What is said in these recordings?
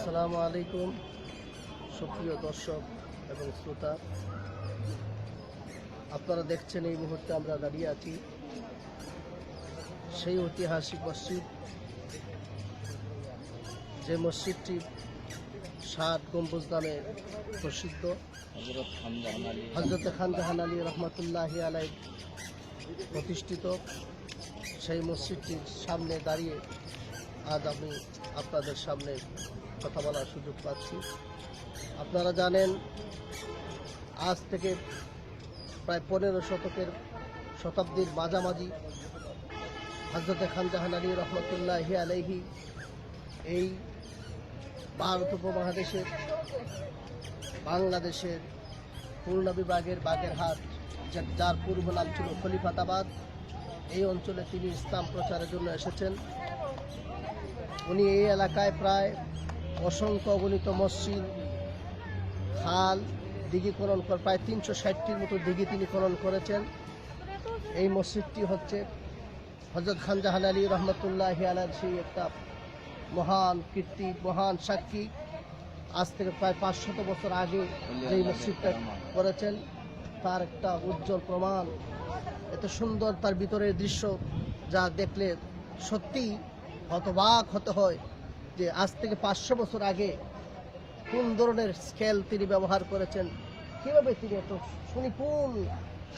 আসসালামু আলাইকুম, সুপ্রিয় দর্শক এবং শ্রোতা। আপনারা দেখছেন এই মুহূর্তে আমরা দাঁড়িয়ে আছি সেই ঐতিহাসিক মসজিদ, যে মসজিদটি ষাট গম্বুজ নামে প্রসিদ্ধ। হজরত খান জাহান আলী রহমতুল্লাহ আলাই প্রতিষ্ঠিত। সেই মসজিদটির সামনে দাঁড়িয়ে আজ আমি আপনাদের সামনে কথা বলার সুযোগ পাচ্ছি। আপনারা জানেন, আজ থেকে প্রায় পনেরো শতকের শতাব্দীর মাঝামাঝি হজরত খান জাহান আলী রহমতুল্লাহ আলাইহি এই ভারত উপমহাদেশের, বাংলাদেশের খুলনা বিভাগের বাগেরহাট যার পূর্ব নাম ছিল খলিফাতাবাদ, এই অঞ্চলে তিনি ইসলাম প্রচারের জন্য এসেছেন। উনি এই এলাকায় প্রায় অসংখ্য অগণিত মসজিদ, খাল, দিঘি খনন করে প্রায় তিনশো ষাটটির মতো দিঘি তিনি খনন করেছেন। এই মসজিদটি হচ্ছে হজরত খান জাহান আলী রহমতুল্লাহ আলার সেই একটা মহান কীর্তি, মহান সাক্ষী। আজ থেকে প্রায় পাঁচশত বছর আগে যেই মসজিদটা করেছেন, তার একটা উজ্জ্বল প্রমাণ। এত সুন্দর তার ভিতরের দৃশ্য যা দেখলে সত্যি হতবাক হতে হয়। যে আজ থেকে পাঁচশো বছর আগে কোন ধরনের স্কেল তিনি ব্যবহার করেছেন, কীভাবে তিনি এত সুনিপুণ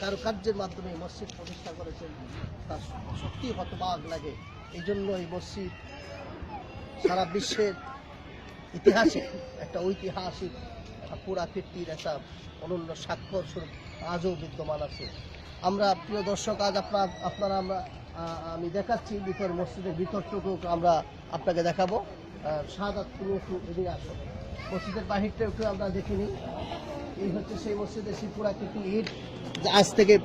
কারুকার্যের মাধ্যমে মসজিদ প্রতিষ্ঠা করেছেন, তার সত্যি হতবাক লাগে। এই জন্য এই মসজিদ সারা বিশ্বের ইতিহাসে একটা ঐতিহাসিক পুরাকীর্তির একটা অনন্য স্বাক্ষর স্বরূপ আজও বিদ্যমান আছে। আমরা প্রিয় দর্শক, আজ আপনার, আপনারা আমরা আমি দেখাচ্ছি ভিতর মসজিদের ভিতরটুকু, আমরা আপনাকে দেখাবো। তুমি একটু এদিকে আসো। মসজিদের বাহিরটা একটু আমরা দেখে নিই। এই হচ্ছে সেই মসজিদের সেই পুরাকীর্তি ইট আজ থেকে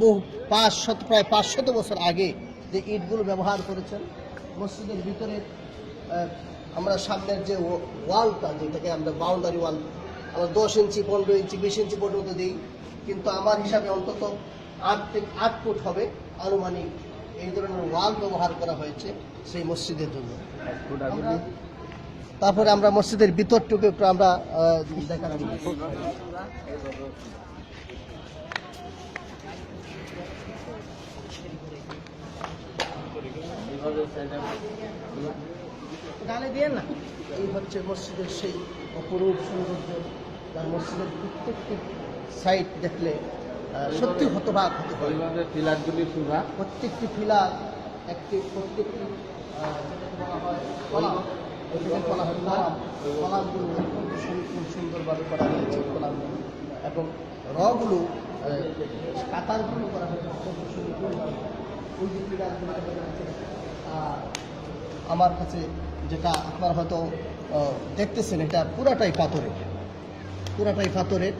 বহু পাঁচ শত প্রায় পাঁচশত বছর আগে যে ইটগুলো ব্যবহার করেছেন, মসজিদের ভিতরে আমরা সামনের যে ওয়ালটা, যেটাকে আমরা বাউন্ডারি ওয়াল আমরা দশ ইঞ্চি, পনেরো ইঞ্চি, বিশ ইঞ্চি পর্যন্ত দিই। কিন্তু আমার হিসাবে অন্তত আট থেকে আট ফুট হবে আনুমানিক এই ধরনের ওয়াল ব্যবহার করা হয়েছে সেই মসজিদের জন্য। তারপরে আমরা মসজিদের ভিতরটুকু একটু আমরা গালে দিয়ে না? এই হচ্ছে মসজিদের সেই অপরূপ সৌন্দর্য। যার মসজিদের প্রত্যেকটি সাইড দেখলে সত্যি হতবাক হতে এইভাবে পিলারগুলি সুরা। প্রত্যেকটি ফিলার একটি প্রত্যেকটি আহ, যেটাকে বলা কলাম এটাকে বলা হয়। কলাম কলামগুলো অত্যন্ত সুন্দরভাবে করা হয়েছে কলামগুলো। এবং রগুলো কাতারগুলো করা হয়েছে অত্যন্ত সুন্দরভাবে ওই যে পিলারগুলো দেখা যাচ্ছে আহ, আমার কাছে যেটা আপনারা হয়তো দেখতেছেন এটা পুরাটাই পাথরের। পুরাটাই পাথরের।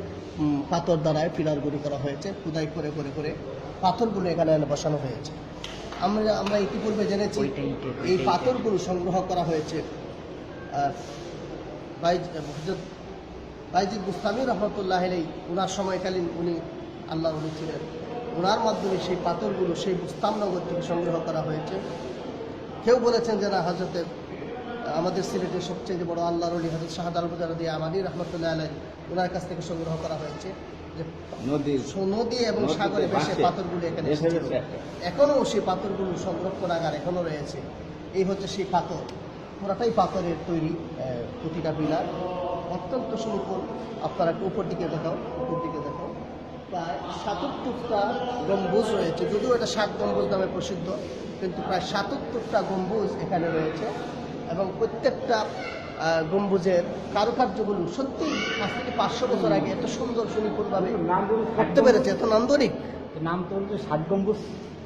পাথর দ্বারায় পিলারগুলি করা হয়েছে খুদাই করে করে করে পাথরগুলো এখানে বসানো হয়েছে। আমরা আমরা ইতিপূর্বে জেনেছি এই পাথরগুলো সংগ্রহ করা হয়েছে হযরত বাইজিদ বুস্তামি রহমতুল্লাহ আলাই ওনার সময়কালীন উনি আল্লাহ উনি ছিলেন। ওনার মাধ্যমে সেই পাথরগুলো সেই বুস্তামনগর থেকে সংগ্রহ করা হয়েছে। কেউ বলেছেন যে না হজরতের আমাদের সিলেটের সবচেয়ে বড় আল্লাহর অলি হজরত শাহাদ মুজারদি আমানি রহমতুল্লাহ আলাই ওনার কাছ থেকে সংগ্রহ করা হয়েছে যে নদী এবং সাগরে ভাসে। পাথরগুলো এখানে এখনও সেই পাথরগুলো সংরক্ষণ সংরক্ষণাগার এখনও রয়েছে। এই হচ্ছে সেই পাথর। পুরাটাই পাথরের তৈরি প্রতিটা পিলার। অত্যন্ত সুন্দর আপনারা একটু উপর দিকে দেখাও উপর দিকে দেখাও। প্রায় সাতাত্তরটা গম্বুজ রয়েছে। যদিও এটা সাত গম্বুজ নামে প্রসিদ্ধ কিন্তু প্রায় সাতাত্তরটা গম্বুজ এখানে রয়েছে। এবং প্রত্যেকটা গম্বুজের কারুকার্যগুলো সত্যি আজ থেকে পাঁচশো বছর আগে এত সুন্দর সুনিপুণভাবে করতে পেরেছে এত নান্দনিক। নাম তো ষাট গম্বুজ।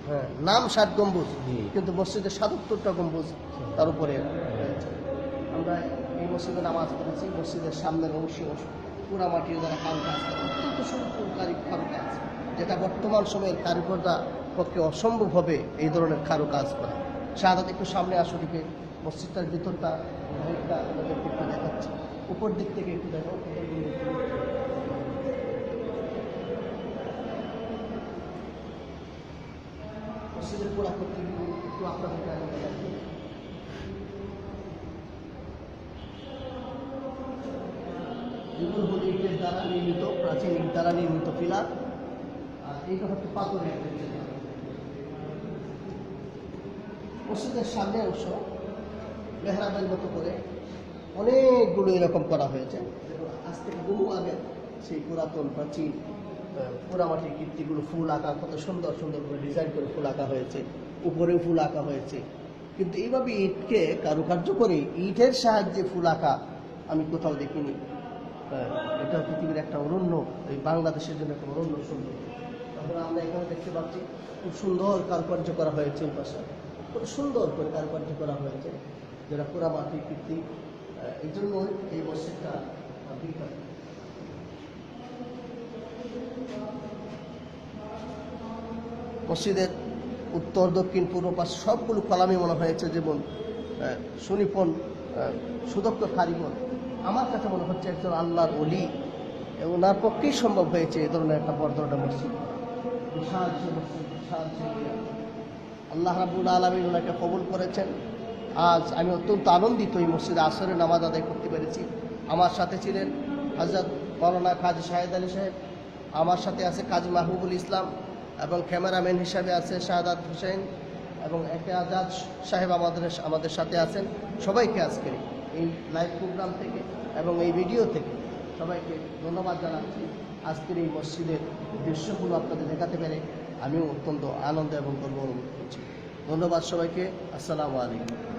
হ্যাঁ নাম ষাট গম্বুজ কিন্তু মসজিদের সাতাত্তরটা গম্বুজ তার উপরে আমরা এই মসজিদে নামাজ পড়েছি মসজিদের সামনের অংশ পুরা মাটির দ্বারা কারু কাজ অত্যন্ত সুন্দর কারি কারু কাজ যেটা বর্তমান সময়ের কারিগররা পক্ষে অসম্ভব হবে এই ধরনের কারু কাজ করা শাহাদাত একটু সামনে আসো দিকে। মসজিদটার ভিতরটা বাহিরটা আমাদেরকে একটু দেখাচ্ছি। উপর দিক থেকে একটু দেখো মসজিদের পুরা করতে একটু আপনাদেরকে দেখাচ্ছি। হলো দ্বারা নির্মিত, প্রাচীন ইট দ্বারা নির্মিত পিলার আর এইটা হচ্ছে পাথরের। মসজিদের সামনে অংশ। মেহরাবের মতো করে অনেকগুলো এরকম করা হয়েছে। আজ থেকে বহু আগে সেই পুরাতন প্রাচীন পোড়ামাটির কীর্তিগুলো ফুল আঁকা, কত সুন্দর সুন্দর করে ডিজাইন করে ফুল আঁকা হয়েছে, উপরেও ফুল আঁকা হয়েছে। কিন্তু এইভাবে ইটকে কারুকার্য করে ইটের সাহায্যে ফুল আঁকা আমি কোথাও দেখিনি। এটা পৃথিবীর একটা অরণ্য, এই বাংলাদেশের জন্য একটা অরণ্য সুন্দর। তারপরে আমরা এখানে দেখতে পাচ্ছি, খুব সুন্দর কারুকার্য করা হয়েছে এই পাশে। খুব সুন্দর করে কারুকার্য করা হয়েছে। যেটা পোড়ামাটি কীর্তি এই জন্য এই মসজিদটা মসজিদের উত্তর, দক্ষিণ, পূর্ব পাশ সবগুলো কলামই মনে হয়েছে যেমন সুনিপন সুদক্ষ কারিগর। আমার কাছে মনে হচ্ছে একজন আল্লাহর অলি ওনার পক্ষেই সম্ভব হয়েছে এ ধরনের একটা বর্ধনটা মসজিদ। বিশাল মসজিদ, বিশাল আল্লাহ রাবুল আলমিন ওনাকে কবুল করেছেন। আজ আমি অত্যন্ত আনন্দিত এই মসজিদে আসরের নামাজ আদায় করতে পেরেছি। আমার সাথে ছিলেন হজরত মৌলানা কাজী শাহেদ আলী সাহেব, আমার সাথে আছে কাজী মাহবুবুল ইসলাম এবং ক্যামেরাম্যান হিসাবে আছে শাহাদাত হোসেন এবং একে আজাদ সাহেব আমাদের আমাদের সাথে আছেন। সবাইকে আজকে এই লাইভ প্রোগ্রাম থেকে এবং এই ভিডিও থেকে সবাইকে ধন্যবাদ জানাচ্ছি। আজকের এই মসজিদের দৃশ্যগুলো আপনাদের দেখাতে পেরে আমিও অত্যন্ত আনন্দ এবং গর্ব অনুভব করছি। ধন্যবাদ সবাইকে। আসসালামু আলাইকুম।